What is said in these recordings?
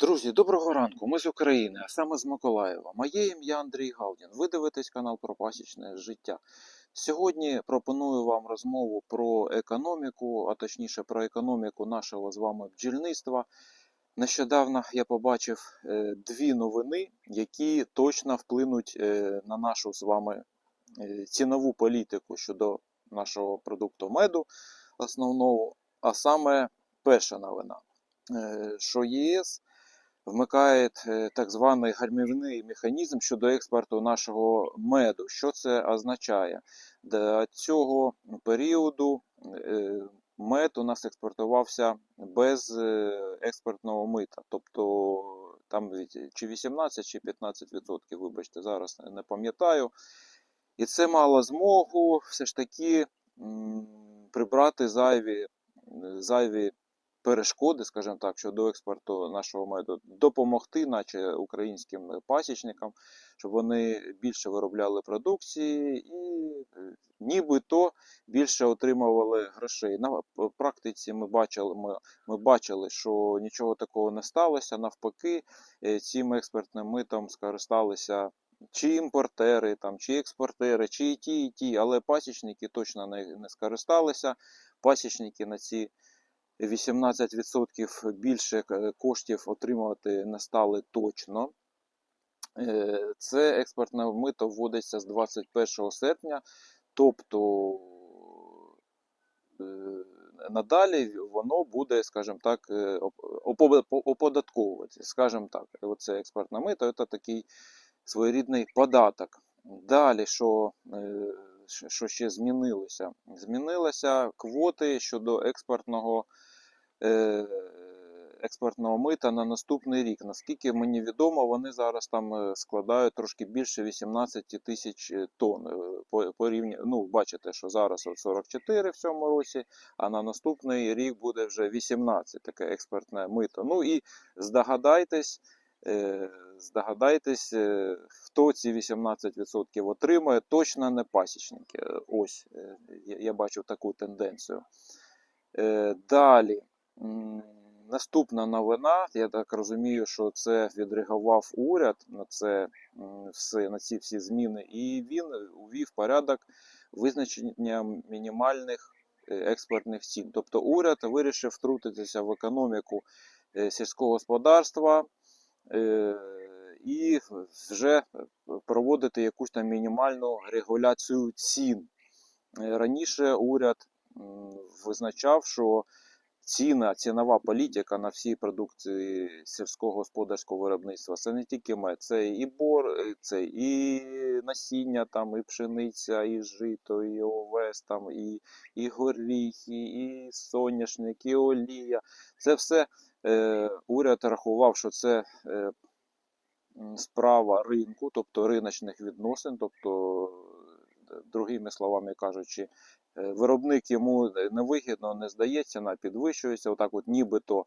Друзі, доброго ранку. Ми з України, а саме з Миколаєва. Моє ім'я Андрій Галдін. Ви дивитесь канал про пасічне життя. Сьогодні пропоную вам розмову про економіку, а точніше про економіку нашого з вами бджільництва. Нещодавно я побачив е, дві новини, які точно вплинуть е, на нашу з вами е, цінову політику щодо нашого продукту меду основного. А саме перша новина, що ЄС вмикає е, так званий гальмівний механізм щодо експорту нашого меду. Що це означає? До цього періоду е, мед у нас експортувався без е, експортного мита. Тобто там чи 18, чи 15 відсотків, вибачте, зараз не пам'ятаю. І це мало змогу все ж таки прибрати зайві, зайві перешкоди, скажімо так, щодо експорту нашого меду, допомогти, наче українським пасічникам, щоб вони більше виробляли продукції і е, нібито більше отримували грошей. На практиці ми бачили, ми, ми бачили, що нічого такого не сталося. Навпаки, е, цим експортним митом скористалися чи імпортери, там, чи експортери, чи і ті, і ті, але пасічники точно не, не скористалися. Пасічники на ці 18% більше е, коштів отримувати не стали точно. Е, Це експортне мито вводиться з 21 серпня, тобто е, надалі воно буде, скажімо так, оподатковуватися. Скажімо так, оце експортне мито це такий своєрідний податок. Далі, що, що- ще змінилося? Змінилися квоти щодо експортного, експортного мита на наступний рік. Наскільки мені відомо, вони зараз там е, складають трошки більше 18 тисяч е, тонн. Е, По, ну, бачите, що зараз 44 в цьому році, а на наступний рік буде вже 18 таке експортне мито. Ну і здогадайтесь, Е, Здогадайтесь, е, хто ці 18% отримує, точно не пасічники. Е, Ось е, я бачу таку тенденцію. Е, Далі. Наступна новина, я так розумію, що це відреагував уряд на це все, на ці всі зміни, і він увів порядок визначення мінімальних е, експортних цін. Тобто уряд вирішив втрутитися в економіку е, сільського господарства е, і вже проводити якусь там мінімальну регуляцію цін. Раніше уряд визначав, що ціна, цінова політика на всі продукти сільського господарського виробництва це не тільки мед, це і бор, е, це і насіння, там, і пшениця, і жито, і овес, там, і, і горіхи, і соняшник, і олія. Це все е, уряд рахував, що це е, справа ринку, тобто риночних відносин, тобто, е, другими словами кажучи, виробник йому невигідно не здається, ціна підвищується, отак от нібито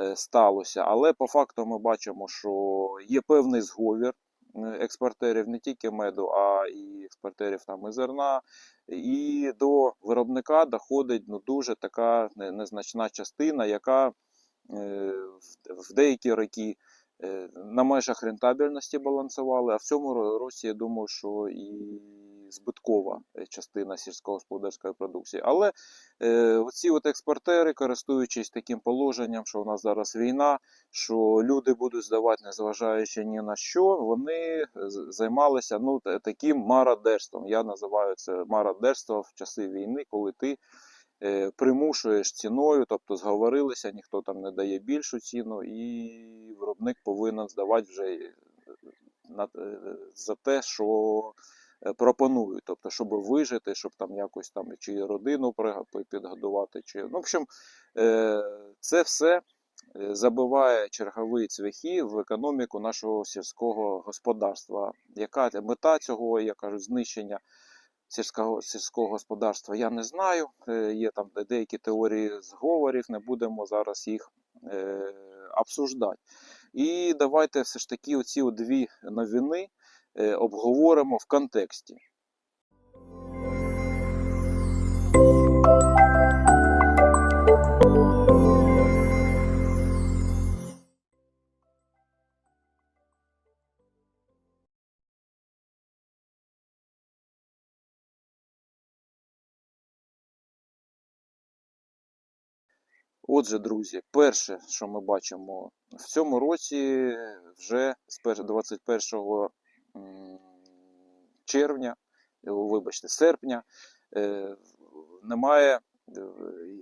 е, сталося. Але по факту ми бачимо, що є певний зговір е, експортерів не тільки меду, а і експортерів там і зерна. І до виробника доходить ну, дуже така незначна частина, яка е, в- деякі роки е, на межах рентабельності балансували, а в цьому ро- році я думаю, що і збиткова е, частина сільськогосподарської продукції. Але е, оці от експортери, користуючись таким положенням, що у нас зараз війна, що люди будуть здавати, незважаючи ні на що, вони займалися ну, таким мародерством. Я називаю це мародерство в часи війни, коли ти е, примушуєш ціною, тобто зговорилися, ніхто там не дає більшу ціну, і виробник повинен здавати вже е, е, за те, що е, пропонують, тобто, щоб вижити, щоб там якось там чи родину підгодувати, чи ну, в общем, е, це все е, забиває чергові цвяхи в економіку нашого сільського господарства. Яка мета цього, я кажу, знищення сільського, сільського господарства, я не знаю. Є там деякі теорії зговорів, не будемо зараз їх обсуждати. І давайте все ж таки оці дві новини Е, обговоримо в контексті. Отже, друзі, перше, що ми бачимо в цьому році, вже з 21 червня, е, вибачте, серпня, е, немає, е,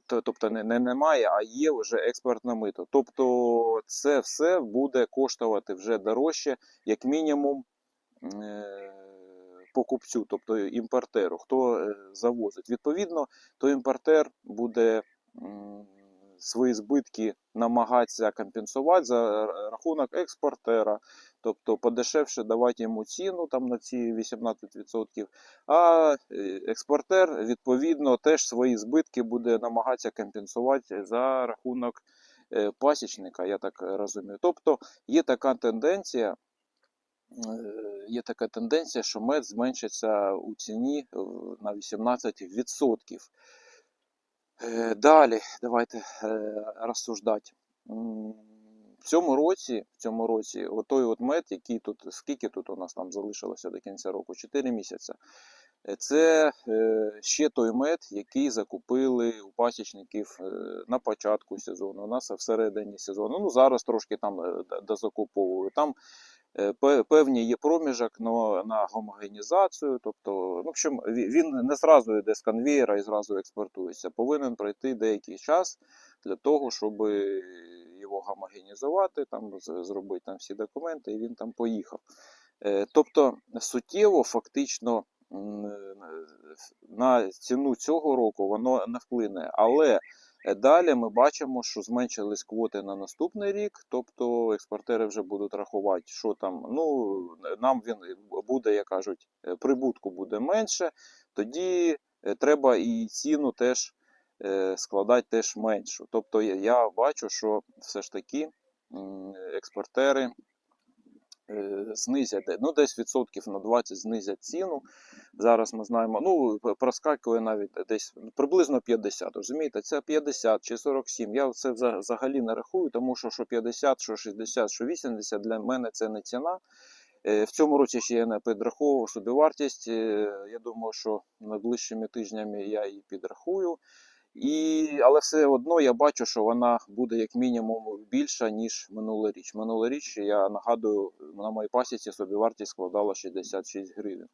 тобто не, не немає, а є вже експортне мито. Тобто це все буде коштувати вже дорожче, як мінімум, покупцю, тобто імпортеру, хто завозить. Відповідно, то імпортер буде свої збитки намагатися компенсувати за рахунок експортера, тобто подешевше давати йому ціну там на ці 18%, а е, експортер відповідно теж свої збитки буде намагатися компенсувати за рахунок е, пасічника, я так розумію. Тобто є така тенденція. е, Є така тенденція, що мед зменшиться у ціні е, на 18%. Е, Далі давайте е, розсуждати. В цьому році, в цьому році, отой от мед, який тут, скільки тут у нас там залишилося до кінця року? 4 місяці. Е, Це е, ще той мед, який закупили у пасічників е, на початку сезону, у нас всередині сезону. Ну зараз трошки там е, дозакуповую. Там певні є проміжок на, гомогенізацію. Тобто, в общем, він не зразу йде з конвієра і зразу експортується. Повинен пройти деякий час для того, щоб його гомогенізувати, там зробити там всі документи, і він там поїхав. Е, Тобто суттєво, фактично, на ціну цього року воно не вплине. Але е, далі ми бачимо, що зменшились квоти на наступний рік, тобто експортери вже будуть рахувати, що там. Ну, нам він буде, як кажуть, е, прибутку буде менше, тоді е, треба і ціну теж е, складати теж меншу. Тобто я- бачу, що все ж таки експортери е, знизять, ну десь відсотків на 20 знизять ціну. Зараз ми знаємо, ну проскакує навіть десь приблизно 50, розумієте, це 50 чи 47. Я це взагалі не рахую, тому що що 50, що 60, що 80 для мене це не ціна. Е, В цьому році ще я не підраховував собівартість. Е, Я думаю, що найближчими тижнями я її підрахую. І, але все одно я бачу, що вона буде як мінімум більша, ніж минулоріч. Минулоріч, я нагадую, на моїй пасіці собівартість складала 66 гривень.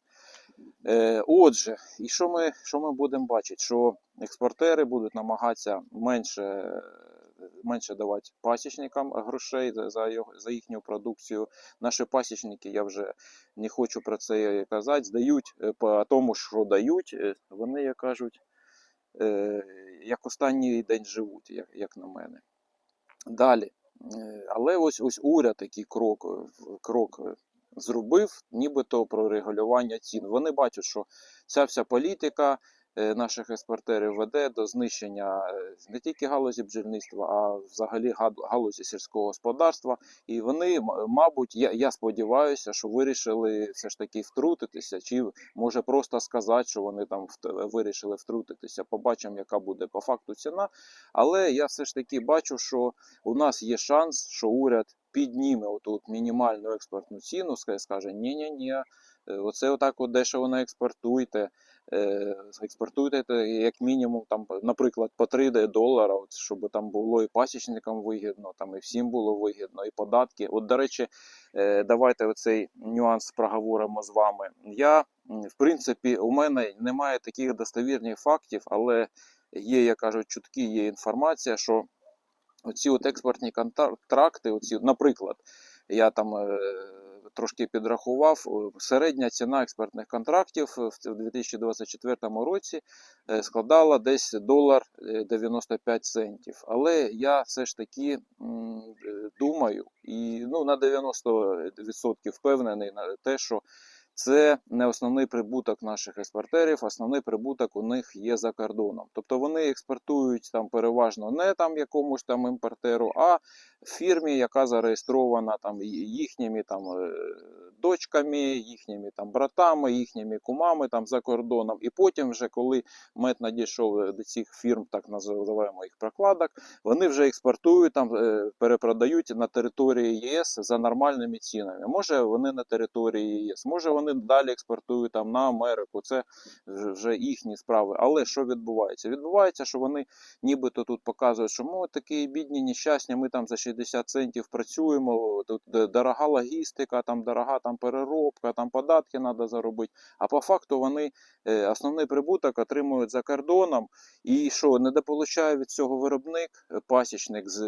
Е, отже, і що ми, що ми будемо бачити? Що експортери будуть намагатися менше, менше давати пасічникам грошей за, за, його, за їхню продукцію. Наші пасічники, я вже не хочу про це казати, здають е, по тому, що дають, е, вони, як кажуть, е, як останній день живуть, як, як на мене. Далі. Е, Але ось ось уряд такий крок, е, крок е, зробив, нібито про регулювання цін. Вони бачать, що ця вся політика наших експортерів веде до знищення е, не тільки галузі бджільництва, а взагалі галузі сільського господарства. І вони, мабуть, я, я сподіваюся, що вирішили все ж таки втрутитися, чи може просто сказати, що вони там вирішили втрутитися. Побачимо, яка буде по факту ціна. Але я все ж таки бачу, що у нас є шанс, що уряд підніме оту от мінімальну експортну ціну, скаже, ні-ні-ні, е, оце отак от дешево не експортуйте. Е, Експортуйте те, як мінімум, там, наприклад, по 3 долара, от, щоб там було і пасічникам вигідно, там і всім було вигідно, і податки. От, до речі, е, давайте оцей нюанс проговоримо з вами. Я, в принципі, у мене немає таких достовірних фактів, але є, як кажуть, чутки, є інформація, що оці от експортні контракти, оці, наприклад, я там е, трошки підрахував, е, середня ціна експертних контрактів в 2024 році е, складала десь долар е, 95 центів. Але я все ж таки е, думаю і ну, на 90% впевнений на те, що це не основний прибуток наших експортерів, основний прибуток у них є за кордоном. Тобто вони експортують там переважно не там якомусь там імпортеру, а фірмі, яка зареєстрована там їхніми там е, дочками, їхніми там братами, їхніми кумами там за кордоном. І потім, вже коли мед надійшов е, до цих фірм, так називаємо їх прокладок, вони вже експортують там, е, перепродають на території ЄС за нормальними цінами. Може вони на території ЄС, може вони далі експортують там на Америку. Це вже- їхні справи. Але що відбувається? Відбувається, що вони нібито тут показують, що ми такі бідні, нещасні, ми там за 60 центів працюємо, тут дорога логістика, там дорога там переробка, там податки треба заробити. А по факту вони е, основний прибуток отримують за кордоном. І що, недополучає від цього виробник, е, пасічник, з-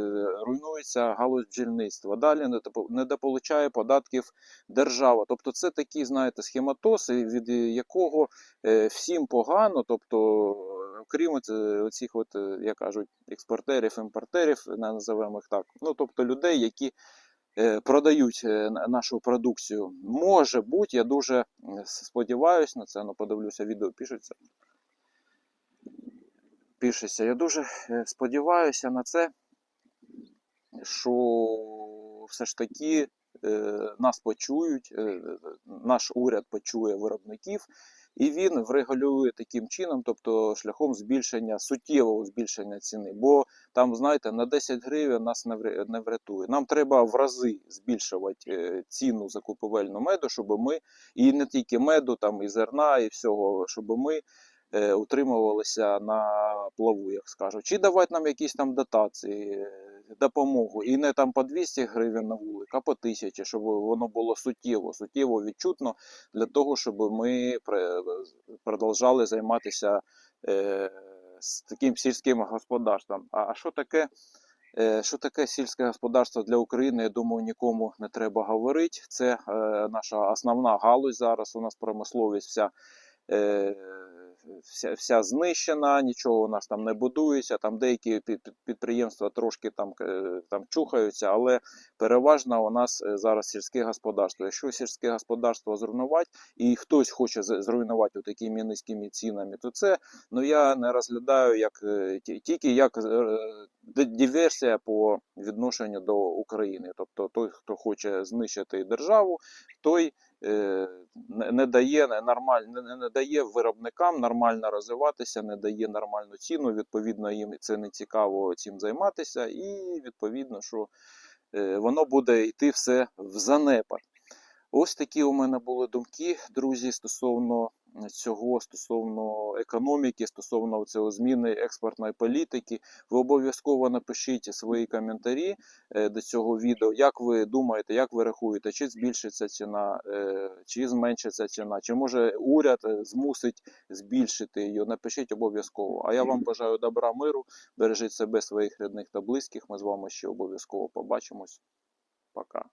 руйнується галузь бджільництва. Далі недопо- недополучає податків держава. Тобто це такий, знаєте, схематоз, від якого е, всім погано, тобто, е, окрім е, як кажуть, експортерів, імпортерів, на- називаємо їх так. Ну, тобто людей, які е, продають е, нашу продукцію. Може бути, я дуже сподіваюся на це, ну подивлюся, відео пишеться. Пишеться. Я дуже е, сподіваюся на це, що все ж таки е, нас почують, е, наш уряд почує виробників, і він врегулює таким чином, тобто шляхом збільшення, суттєвого збільшення ціни. Бо там, знаєте, на 10 гривень нас не вря- врятує. Нам треба в рази збільшувати е, ціну закупівельну меду, щоб ми, і не тільки меду, там і зерна, і всього, щоб ми е, утримувалися на плаву, як скажуть. Чи давати нам якісь там дотації, допомогу. І не там по 200 гривень на вулик, а по 1000, щоб воно було суттєво, суттєво відчутно для того, щоб ми продовжали займатися е, з таким сільським господарством. А, а що таке? Е, Що таке сільське господарство для України, я думаю, нікому не треба говорити. Це е, наша основна галузь зараз. У нас промисловість вся, е, вся, вся знищена, нічого у нас там не будується. Там деякі під- під- підприємства трошки там, е, там чухаються, але переважно у нас е, зараз сільське господарство. Якщо сільське господарство зруйнувати, і хтось хоче зруйнувати такими низькими цінами, то це ну я не розглядаю як е, ті- тільки як диверсія по відношенню до України. Тобто той, хто хоче знищити державу, той не, не дає нормаль, не дає виробникам нормально розвиватися, не дає нормальну ціну. Відповідно, їм це не цікаво цим займатися, і відповідно, що е, воно буде йти все в занепад. Ось такі у мене були думки, друзі, стосовно цього, стосовно економіки, стосовно цього зміни експортної політики. Ви обов'язково напишіть свої коментарі е, до цього відео. Як ви думаєте, як ви рахуєте, чи збільшиться ціна, е, чи зменшиться ціна, чи може уряд е, змусить збільшити її? Напишіть обов'язково. А я вам бажаю добра миру, бережіть себе, своїх рідних та близьких. Ми з вами ще обов'язково побачимось. Пока.